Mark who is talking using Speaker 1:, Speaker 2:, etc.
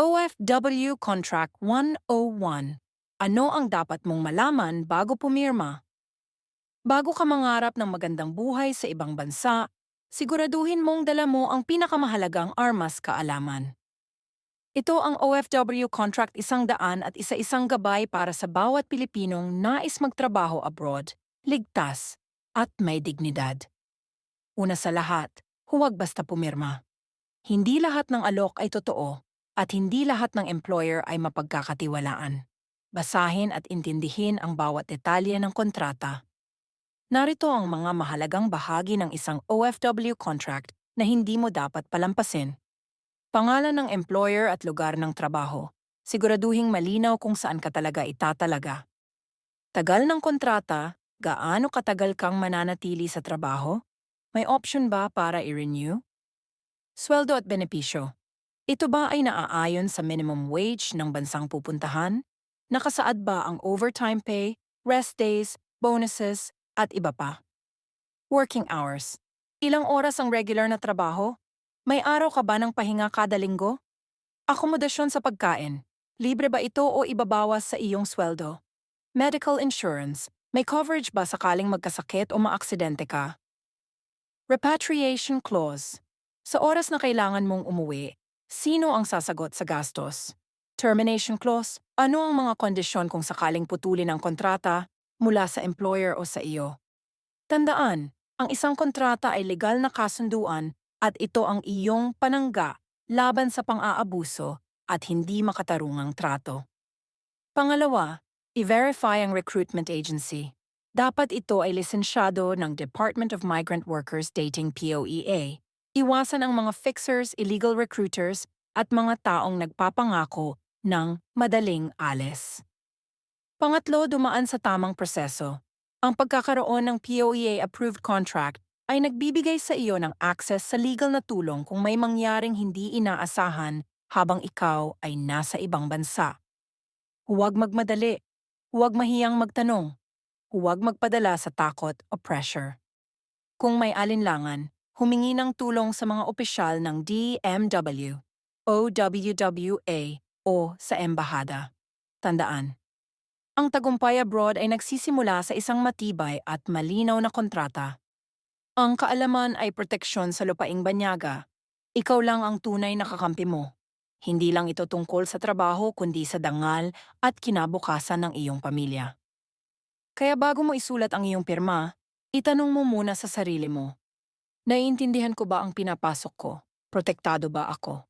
Speaker 1: OFW Contract 101. Ano ang dapat mong malaman bago pumirma? Bago ka mangarap ng magandang buhay sa ibang bansa, siguraduhin mong dala mo ang pinakamahalagang armas kaalaman. Ito ang OFW Contract isang daan at isa-isang gabay para sa bawat Pilipinong nais magtrabaho abroad, ligtas, at may dignidad. Una sa lahat, huwag basta pumirma. Hindi lahat ng alok ay totoo at hindi lahat ng employer ay mapagkakatiwalaan. Basahin at intindihin ang bawat detalye ng kontrata. Narito ang mga mahalagang bahagi ng isang OFW contract na hindi mo dapat palampasin. Pangalan ng employer at lugar ng trabaho. Siguraduhing malinaw kung saan ka talaga itatalaga. Tagal ng kontrata, gaano katagal kang mananatili sa trabaho? May option ba para i-renew? Sweldo at benepisyo. Ito ba ay naaayon sa minimum wage ng bansang pupuntahan? Nakasaad ba ang overtime pay, rest days, bonuses, at iba pa? Working hours. Ilang oras ang regular na trabaho? May araw ka ba ng pahinga kada linggo? Akomodasyon sa pagkain. Libre ba ito o ibabawas sa iyong sweldo? Medical insurance. May coverage ba sakaling magkasakit o maaksidente ka? Repatriation clause. Sa oras na kailangan mong umuwi, sino ang sasagot sa gastos? Termination clause. Ano ang mga kondisyon kung sakaling putulin ang kontrata mula sa employer o sa iyo? Tandaan, ang isang kontrata ay legal na kasunduan at ito ang iyong panangga laban sa pang-aabuso at hindi makatarungang trato. Pangalawa, i-verify ang recruitment agency. Dapat ito ay lisensyado ng Department of Migrant Workers dating POEA. Iwasan ang mga fixers, illegal recruiters, at mga taong nagpapangako ng madaling alis. Pangatlo, dumaan sa tamang proseso. Ang pagkakaroon ng POEA-approved contract ay nagbibigay sa iyo ng access sa legal na tulong kung may mangyaring hindi inaasahan habang ikaw ay nasa ibang bansa. Huwag magmadali. Huwag mahiyang magtanong. Huwag magpadala sa takot o pressure. Kung may alinlangan, humingi ng tulong sa mga opisyal ng DMW, OWWA o sa embahada. Tandaan, ang tagumpay abroad ay nagsisimula sa isang matibay at malinaw na kontrata. Ang kaalaman ay proteksyon sa lupaing banyaga. Ikaw lang ang tunay na kakampi mo. Hindi lang ito tungkol sa trabaho kundi sa dangal at kinabukasan ng iyong pamilya. Kaya bago mo isulat ang iyong pirma, itanong mo muna sa sarili mo. Naiintindihan ko ba ang pinapasok ko? Protektado ba ako?